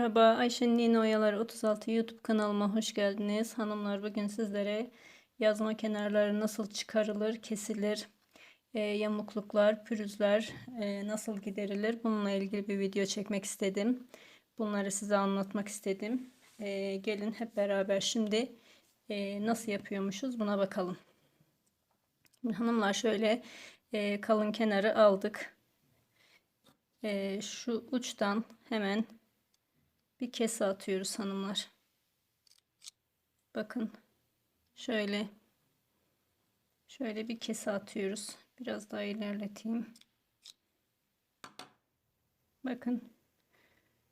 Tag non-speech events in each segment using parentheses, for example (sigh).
Merhaba Ayşe'nin Yeni Oyaları 36 YouTube kanalıma hoş geldiniz. Hanımlar bugün sizlere yazma kenarları nasıl çıkarılır, kesilir, e, yamukluklar, pürüzler e, nasıl giderilir bununla ilgili bir video çekmek istedim. Bunları size anlatmak istedim. E, gelin hep beraber şimdi e, nasıl yapıyormuşuz buna bakalım. Hanımlar şöyle e, kalın kenarı aldık. E, şu uçtan hemen bir kese atıyoruz hanımlar. Bakın şöyle şöyle bir kese atıyoruz. Biraz daha ilerleteyim. Bakın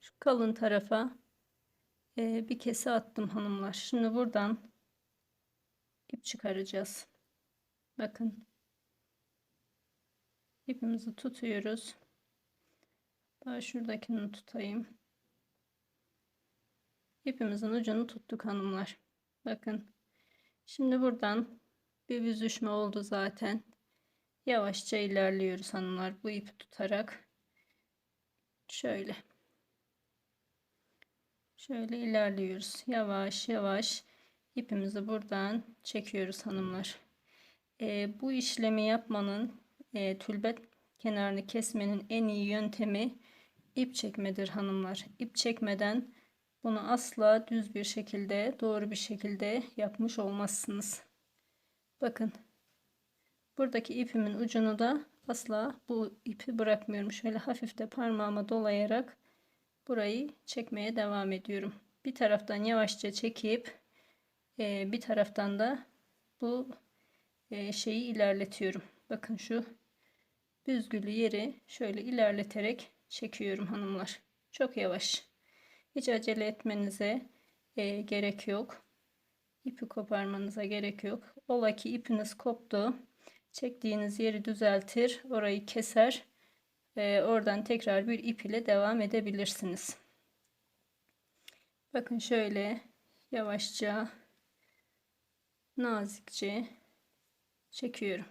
şu kalın tarafa e, bir kese attım hanımlar. Şimdi buradan ip çıkaracağız. Bakın ipimizi tutuyoruz. Daha şuradakini tutayım. İpimizin ucunu tuttuk hanımlar. Bakın. Şimdi buradan bir büzüşme oldu zaten. Yavaşça ilerliyoruz hanımlar. Bu ipi tutarak. Şöyle. Şöyle ilerliyoruz. Yavaş yavaş ipimizi buradan çekiyoruz hanımlar. E, bu işlemi yapmanın e, tülbet kenarını kesmenin en iyi yöntemi ip çekmedir hanımlar. İp çekmeden bunu asla düz bir şekilde, doğru bir şekilde yapmış olmazsınız. Bakın. Buradaki ipimin ucunu da asla bu ipi bırakmıyorum. Şöyle hafif de parmağıma dolayarak burayı çekmeye devam ediyorum. Bir taraftan yavaşça çekip e, bir taraftan da bu e, şeyi ilerletiyorum. Bakın şu büzgülü yeri şöyle ilerleterek çekiyorum hanımlar. Çok yavaş. Hiç acele etmenize e, gerek yok. İpi koparmanıza gerek yok. Ola ki ipiniz koptu. Çektiğiniz yeri düzeltir. Orayı keser. E, oradan tekrar bir ip ile devam edebilirsiniz. Bakın şöyle yavaşça nazikçe çekiyorum.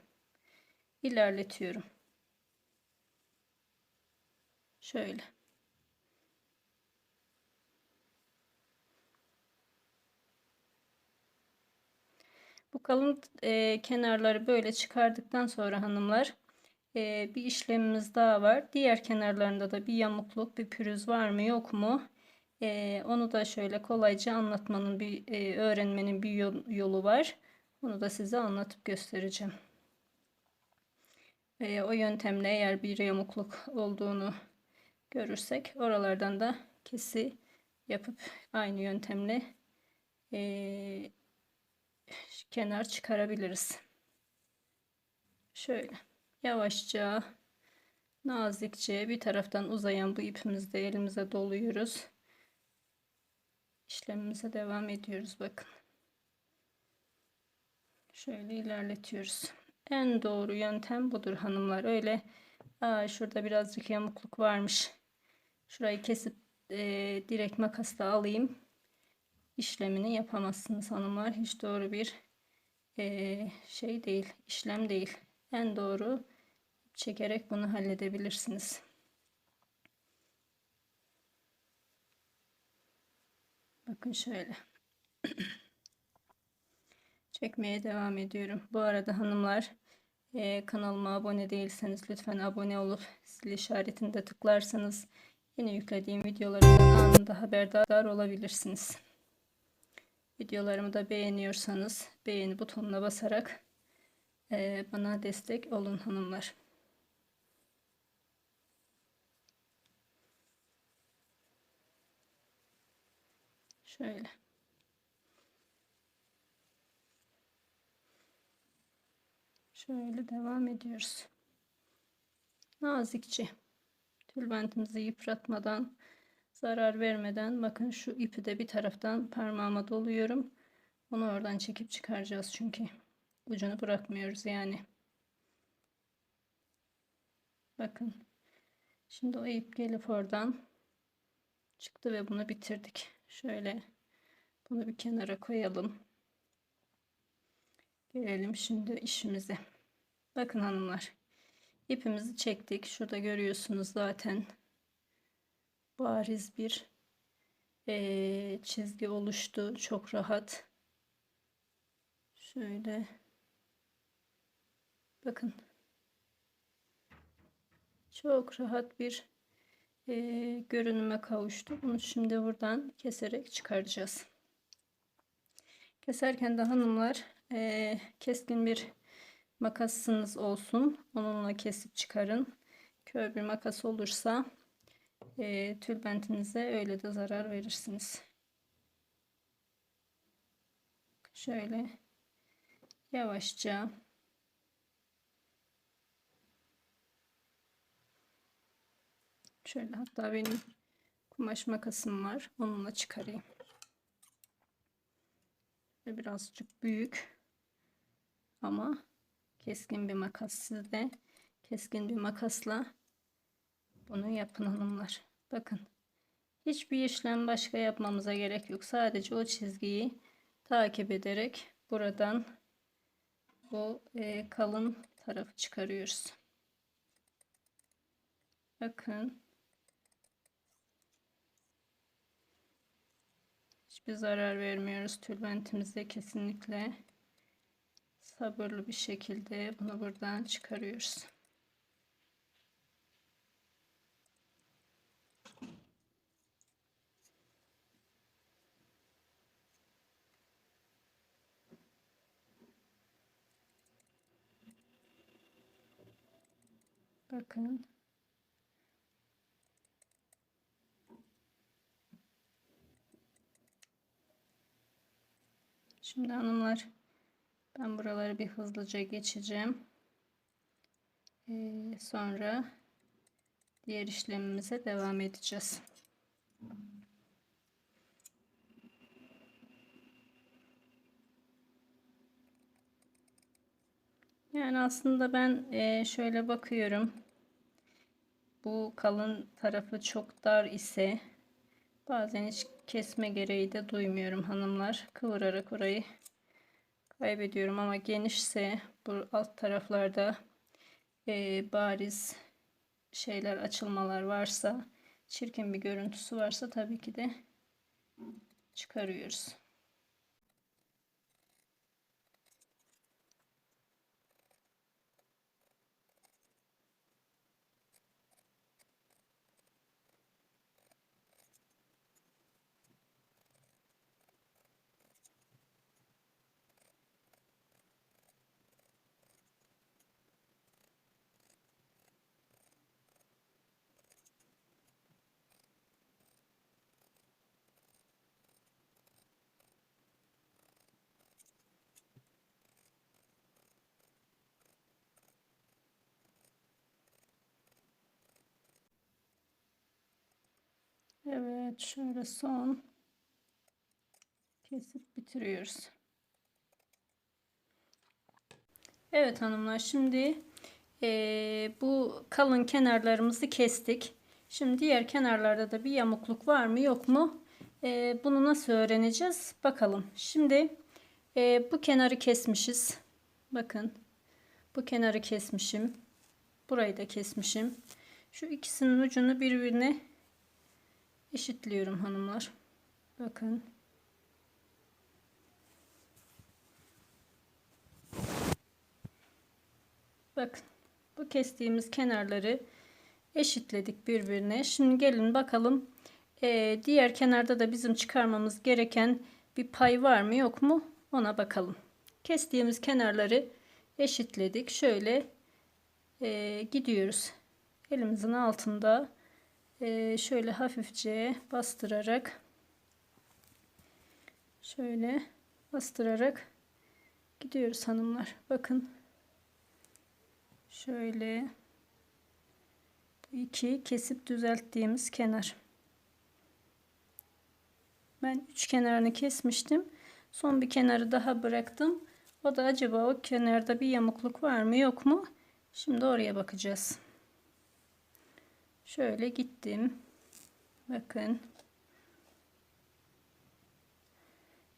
İlerletiyorum. Şöyle. Bu kalın e, kenarları böyle çıkardıktan sonra hanımlar e, bir işlemimiz daha var. Diğer kenarlarında da bir yamukluk, bir pürüz var mı yok mu? E, onu da şöyle kolayca anlatmanın bir e, öğrenmenin bir yolu var. Onu da size anlatıp göstereceğim. E, o yöntemle eğer bir yamukluk olduğunu görürsek oralardan da kesi yapıp aynı yöntemle e, kenar çıkarabiliriz. Şöyle yavaşça nazikçe bir taraftan uzayan bu ipimizi de elimize doluyoruz. İşlemimize devam ediyoruz bakın. Şöyle ilerletiyoruz. En doğru yöntem budur hanımlar. Öyle Aa, şurada birazcık yamukluk varmış. Şurayı kesip e, direkt makasla alayım işlemini yapamazsınız hanımlar. Hiç doğru bir şey değil, işlem değil. En doğru çekerek bunu halledebilirsiniz. Bakın şöyle. (clears throat) Çekmeye devam ediyorum. Bu arada hanımlar kanalıma abone değilseniz lütfen abone olup zil işaretinde tıklarsanız yeni yüklediğim videolarımdan anında haberdar olabilirsiniz. Videolarımı da beğeniyorsanız beğeni butonuna basarak e, bana destek olun hanımlar. Şöyle. Şöyle devam ediyoruz. Nazikçe tülbentimizi yıpratmadan zarar vermeden bakın şu ipi de bir taraftan parmağıma doluyorum. Onu oradan çekip çıkaracağız çünkü ucunu bırakmıyoruz yani. Bakın. Şimdi o ip gelip oradan çıktı ve bunu bitirdik. Şöyle bunu bir kenara koyalım. Gelelim şimdi işimize. Bakın hanımlar. ipimizi çektik. Şurada görüyorsunuz zaten bariz bir e, çizgi oluştu. Çok rahat. Şöyle. Bakın. Çok rahat bir e, görünüme kavuştu. Bunu şimdi buradan keserek çıkaracağız. Keserken de hanımlar e, keskin bir makasınız olsun. Onunla kesip çıkarın. Kör bir makas olursa e, tülbentinize öyle de zarar verirsiniz. Şöyle yavaşça şöyle hatta benim kumaş makasım var. Onunla çıkarayım. Ve birazcık büyük ama keskin bir makas sizde keskin bir makasla bunu yapın hanımlar. Bakın. Hiçbir işlem başka yapmamıza gerek yok. Sadece o çizgiyi takip ederek buradan bu e, kalın tarafı çıkarıyoruz. Bakın. Hiçbir zarar vermiyoruz tülbentimize kesinlikle. Sabırlı bir şekilde bunu buradan çıkarıyoruz. Bakın. Şimdi hanımlar ben buraları bir hızlıca geçeceğim. Ee, sonra diğer işlemimize devam edeceğiz. Yani aslında ben e, şöyle bakıyorum. Bu kalın tarafı çok dar ise bazen hiç kesme gereği de duymuyorum hanımlar. Kıvırarak orayı kaybediyorum ama genişse bu alt taraflarda e, bariz şeyler açılmalar varsa çirkin bir görüntüsü varsa tabii ki de çıkarıyoruz. Evet şöyle son kesip bitiriyoruz. Evet hanımlar şimdi e, bu kalın kenarlarımızı kestik. Şimdi diğer kenarlarda da bir yamukluk var mı yok mu? E, bunu nasıl öğreneceğiz? Bakalım. Şimdi e, bu kenarı kesmişiz. Bakın bu kenarı kesmişim. Burayı da kesmişim. Şu ikisinin ucunu birbirine eşitliyorum hanımlar. Bakın. Bakın. Bu kestiğimiz kenarları eşitledik birbirine. Şimdi gelin bakalım. Ee, diğer kenarda da bizim çıkarmamız gereken bir pay var mı yok mu? Ona bakalım. Kestiğimiz kenarları eşitledik. Şöyle e, gidiyoruz. Elimizin altında e, şöyle hafifçe bastırarak şöyle bastırarak gidiyoruz hanımlar. Bakın şöyle iki kesip düzelttiğimiz kenar. Ben üç kenarını kesmiştim. Son bir kenarı daha bıraktım. O da acaba o kenarda bir yamukluk var mı yok mu? Şimdi oraya bakacağız. Şöyle gittim. Bakın.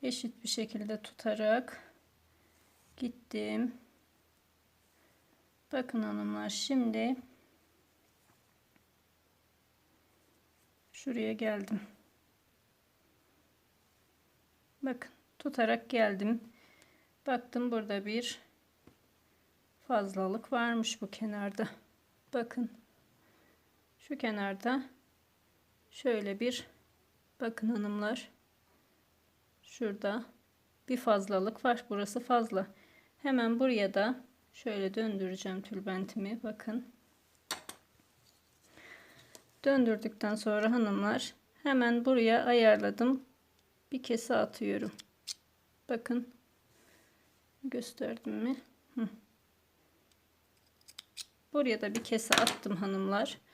Eşit bir şekilde tutarak gittim. Bakın hanımlar şimdi şuraya geldim. Bakın tutarak geldim. Baktım burada bir fazlalık varmış bu kenarda. Bakın şu kenarda şöyle bir bakın hanımlar şurada bir fazlalık var. Burası fazla. Hemen buraya da şöyle döndüreceğim tülbentimi. Bakın. Döndürdükten sonra hanımlar hemen buraya ayarladım. Bir kese atıyorum. Bakın. Gösterdim mi? Hı. Buraya da bir kese attım hanımlar.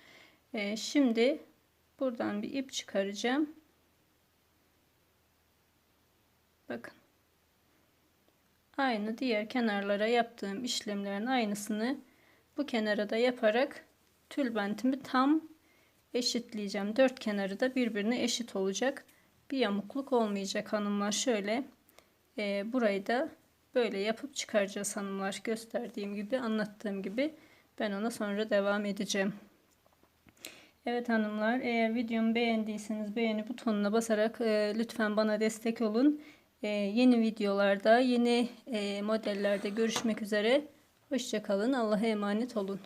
Ee, şimdi buradan bir ip çıkaracağım. Bakın. Aynı diğer kenarlara yaptığım işlemlerin aynısını bu kenara da yaparak tülbentimi tam eşitleyeceğim. Dört kenarı da birbirine eşit olacak. Bir yamukluk olmayacak hanımlar. Şöyle e, burayı da böyle yapıp çıkaracağız hanımlar. Gösterdiğim gibi anlattığım gibi ben ona sonra devam edeceğim. Evet hanımlar eğer videomu beğendiyseniz beğeni butonuna basarak e, lütfen bana destek olun. E, yeni videolarda yeni e, modellerde görüşmek üzere. Hoşçakalın. Allah'a emanet olun.